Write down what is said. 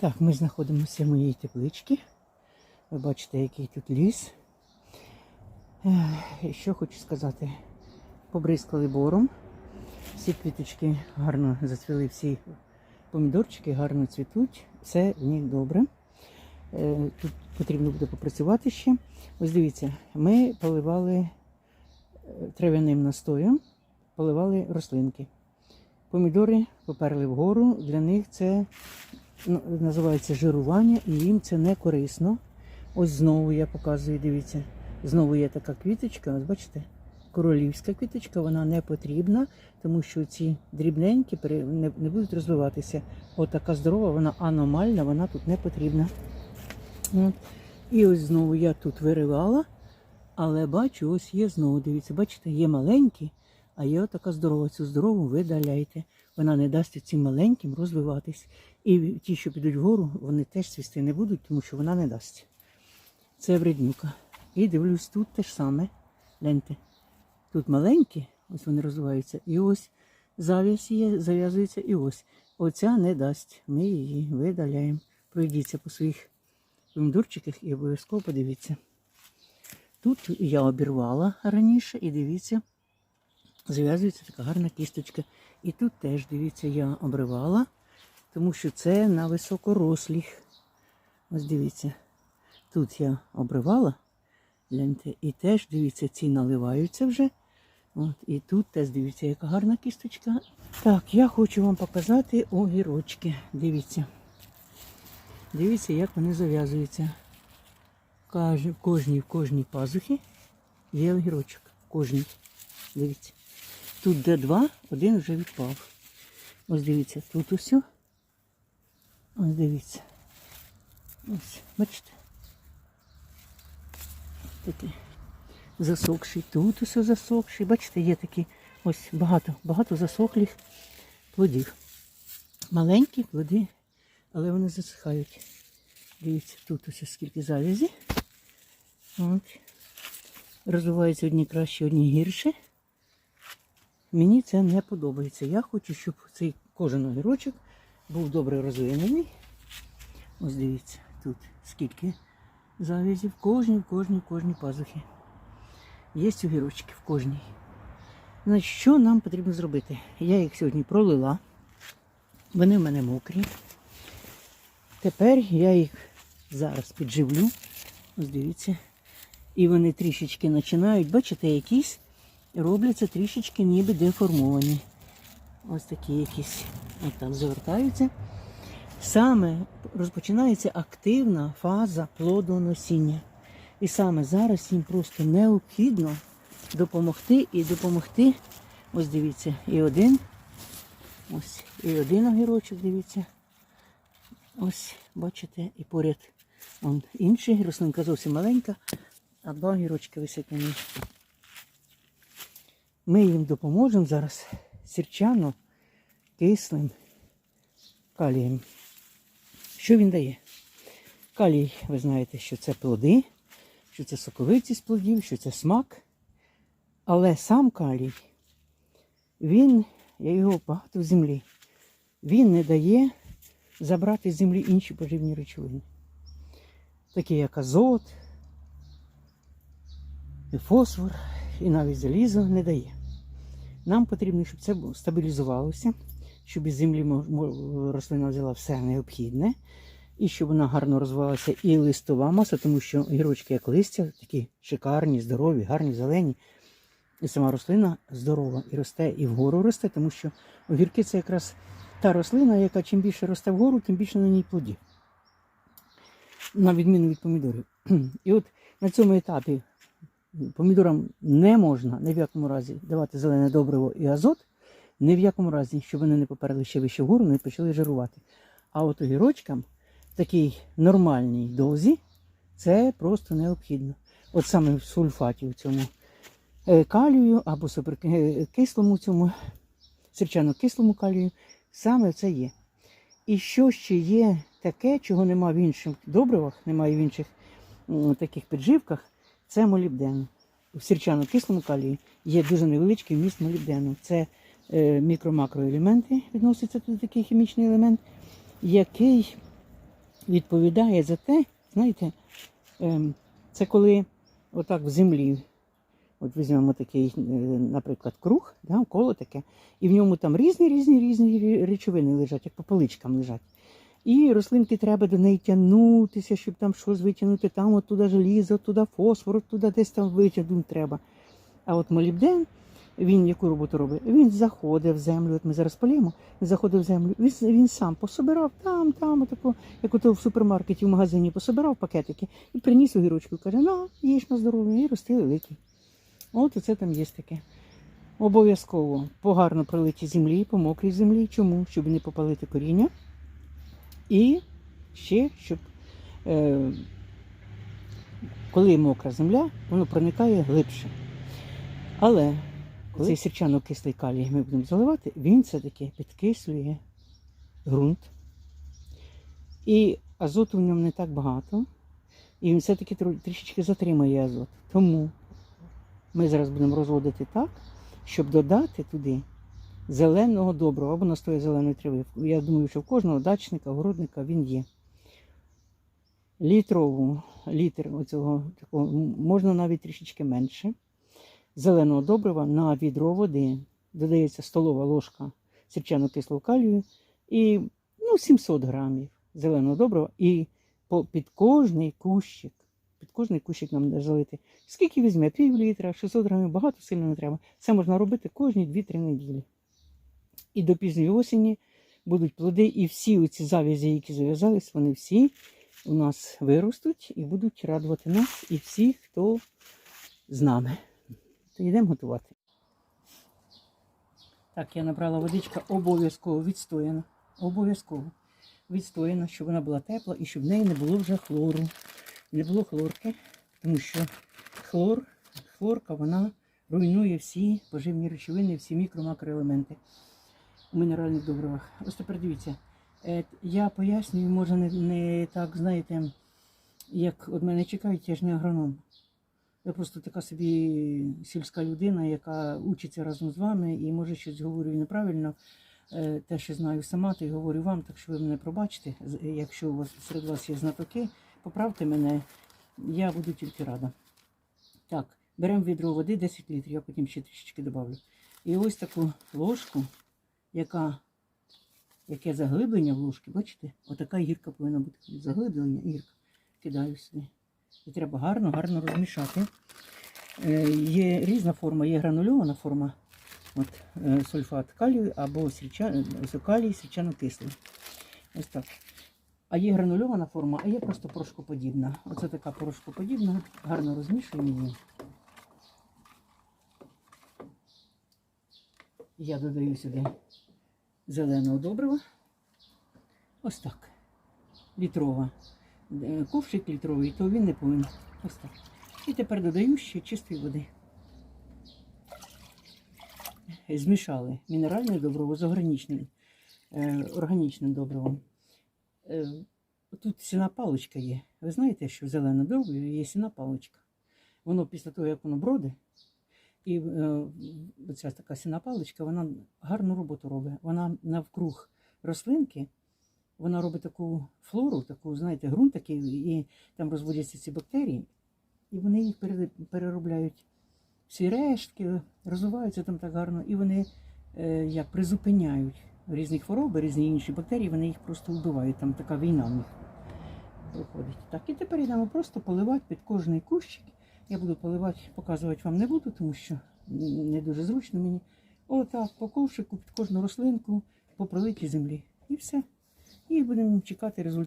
Так, ми знаходимося в моїй тепличці. Ви бачите, який тут ліс. Що хочу сказати? Побризкали бором. Всі квіточки гарно зацвіли, всі помідорчики гарно цвітуть, все в них добре. Е, Тут потрібно буде попрацювати ще. Ось дивіться, ми поливали е, трав'яним настоєм, поливали рослинки. Помідори поперли вгору, для них це називається жирування, і їм це не корисно. Ось знову я показую, дивіться. Знову є така квіточка, ось бачите, королівська квіточка, вона не потрібна, тому що ці дрібненькі не, будуть розвиватися. От така здорова, вона аномальна, вона тут не потрібна. От. І ось знову я тут виривала, але бачу, ось є знову, дивіться, бачите, є маленькі, а є отака здорова. Цю здорову видаляйте. Вона не дасть цим маленьким розвиватись. І ті, що підуть вгору, вони теж цвісти не будуть, тому що вона не дасть. Це вреднюка. І дивлюсь, тут те ж саме. Гляньте. Тут маленькі, ось вони розвиваються, і ось зав'яз є, зав'язується, і ось. Оця не дасть. Ми її видаляємо. Пройдіться по своїх помідорчиках і обов'язково подивіться. Тут я обірвала раніше, і дивіться, зав'язується така гарна кісточка. І тут теж, дивіться, я обривала, тому що це на високорослих. Ось дивіться. Тут я обривала, гляньте, і теж, дивіться, ці наливаються вже. От, і тут теж дивіться, яка гарна кісточка. Так, я хочу вам показати огірочки. Дивіться. Дивіться, як вони зав'язуються. В кожній, в кожній пазухі є огірочок. Кожній. Дивіться. Тут де два, один вже відпав. Ось дивіться, тут усе. Ось дивіться. Ось, бачите? Такий засохший. Тут усе засохший. Бачите, є такі ось багато, багато засохлих плодів. Маленькі плоди, але вони засихають. Дивіться, тут ось скільки завязі. От. Розвиваються одні краще, одні гірше. Мені це не подобається. Я хочу, щоб цей кожен огірочок був добре розвинений. Ось дивіться, тут скільки завязів. Кожній, кожній, кожній пазухі. Є огірочки в кожній. Значить, що нам потрібно зробити? Я їх сьогодні пролила. Вони в мене мокрі. Тепер я їх зараз підживлю. Ось дивіться. І вони трішечки починають, бачите, якісь робляться трішечки ніби деформовані. Ось такі якісь отак завертаються. Саме розпочинається активна фаза плодоносіння. І саме зараз їм просто необхідно допомогти і допомогти. Ось дивіться, і один. Ось, і один огірочок, дивіться. Ось, бачите, і поряд он інший, рослинка зовсім маленька, а два огірочки висять на ній. Ми їм допоможемо зараз сірчано кислим калієм. Що він дає? Калій, ви знаєте, що це плоди, що це соковитість плодів, що це смак. Але сам калій, він, я його багато в землі, він не дає забрати з землі інші поживні речовини. Такі як азот, і фосфор, і навіть залізо не дає. Нам потрібно, щоб це стабілізувалося, щоб із землі рослина взяла все необхідне, і щоб вона гарно розвивалася і листова маса, тому що гірочки, як листя, такі шикарні, здорові, гарні, зелені. І сама рослина здорова і росте, і вгору росте, тому що огірки це якраз та рослина, яка чим більше росте вгору, тим більше на ній плодів. На відміну від помідорів. І от на цьому етапі помідорам не можна ні в якому разі давати зелене добриво і азот, ні в якому разі, щоб вони не поперли ще вище вгору, не почали жирувати. А от огірочкам в такій нормальній дозі це просто необхідно. От саме в сульфаті в цьому е, калію або суперкислому цьому сірчано-кислому калію, саме це є. І що ще є таке, чого нема в інших добривах, немає в інших таких підживках, це молібден. В сірчано-кислому калії є дуже невеличкий вміст молібдену. Це е, мікро-макроелементи, відноситься тут такий хімічний елемент, який відповідає за те, знаєте, ем, це коли отак в землі, от візьмемо такий, е, наприклад, круг, да, коло таке, і в ньому там різні різні різні речовини лежать, як по поличкам лежать. І рослинки треба до неї тягнутися, щоб там щось витягнути, там от туди желізо, туди фосфор, туди десь там витягнути треба. А от молібден, він яку роботу робить? Він заходить в землю. От ми зараз полємо, він заходить в землю. Він, він сам пособирав там, там, отако, як ото в супермаркеті, в магазині пособирав пакетики і приніс у гірочку. Каже, на, їж на здоров'я, і рости великий. От оце там є таке. Обов'язково по гарно пролитій землі, по мокрій землі. Чому? Щоб не попалити коріння. І ще, щоб е, коли мокра земля, воно проникає глибше. Але коли цей сірчано-кислий калій ми будемо заливати, він все-таки підкислює ґрунт. І азоту в ньому не так багато. І він все-таки трішечки затримає азот. Тому ми зараз будемо розводити так, щоб додати туди зеленого доброго або настою зеленої трави. Я думаю, що в кожного дачника, городника він є. Літрову, літр оцього такого, можна навіть трішечки менше. Зеленого добрива на відро води. Додається столова ложка сірчано-кислого калію і ну, 700 грамів зеленого добрива. І під кожний кущик, під кожний кущик нам треба залити. Скільки візьме? Пів літра, 600 грамів, багато сильно не треба. Це можна робити кожні 2-3 неділі. І до пізньої осені будуть плоди, і всі ці завязі, які зав'язались, вони всі у нас виростуть і будуть радувати нас і всіх, хто з нами. То йдемо готувати. Так, я набрала водичка обов'язково відстояна. Обов'язково відстояна, щоб вона була тепла і щоб в неї не було вже хлору. Не було хлорки, тому що хлор, хлорка вона руйнує всі поживні речовини, всі мікро-макроелементи у мінеральних добривах. Ось тепер дивіться. Е, Я пояснюю, може не, не так, знаєте, як від мене чекають, я ж не агроном. Я просто така собі сільська людина, яка учиться разом з вами і може щось говорю неправильно. Е, Те, що знаю сама, то й говорю вам, так що ви мене пробачите. Якщо у вас серед вас є знатоки, поправте мене, я буду тільки рада. Так, беремо відро води 10 літрів, я потім ще трішечки додавлю. І ось таку ложку, яка, яке заглиблення в ложці, бачите? Отака гірка повинна бути. Заглиблення, гірка. Кидаю сюди. І треба гарно, гарно розмішати. Е, Є різна форма, є гранульована форма, от, е, сульфат калію або сріча, ось калій срічано-кислий. Ось так. А є гранульована форма, а є просто порошкоподібна. Оце така порошкоподібна, гарно розмішуємо її. Я додаю сюди зеленого добрива. Ось так. Літрова. Е, Ковшик літровий, то він не повинен. Ось так. І тепер додаю ще чистої води. Змішали мінеральне добриво з органічним, е, органічним добривом. Е, Тут сіна паличка є. Ви знаєте, що в зеленому добриві є сіна паличка. Воно після того, як воно броди, і е, ця така сіна паличка, вона гарну роботу робить. Вона навкруг рослинки, вона робить таку флору, таку, знаєте, ґрунт такий, і там розводяться ці бактерії, і вони їх переробляють. Всі рештки розвиваються там так гарно, і вони е, як призупиняють різні хвороби, різні інші бактерії, вони їх просто вбивають. Там така війна в них проходить. Так, і тепер йдемо просто поливати під кожний кущик. Я буду поливати, показувати вам не буду, тому що не дуже зручно мені. Отак, по ковшику, під кожну рослинку, по пролитій землі. І все. І будемо чекати результату.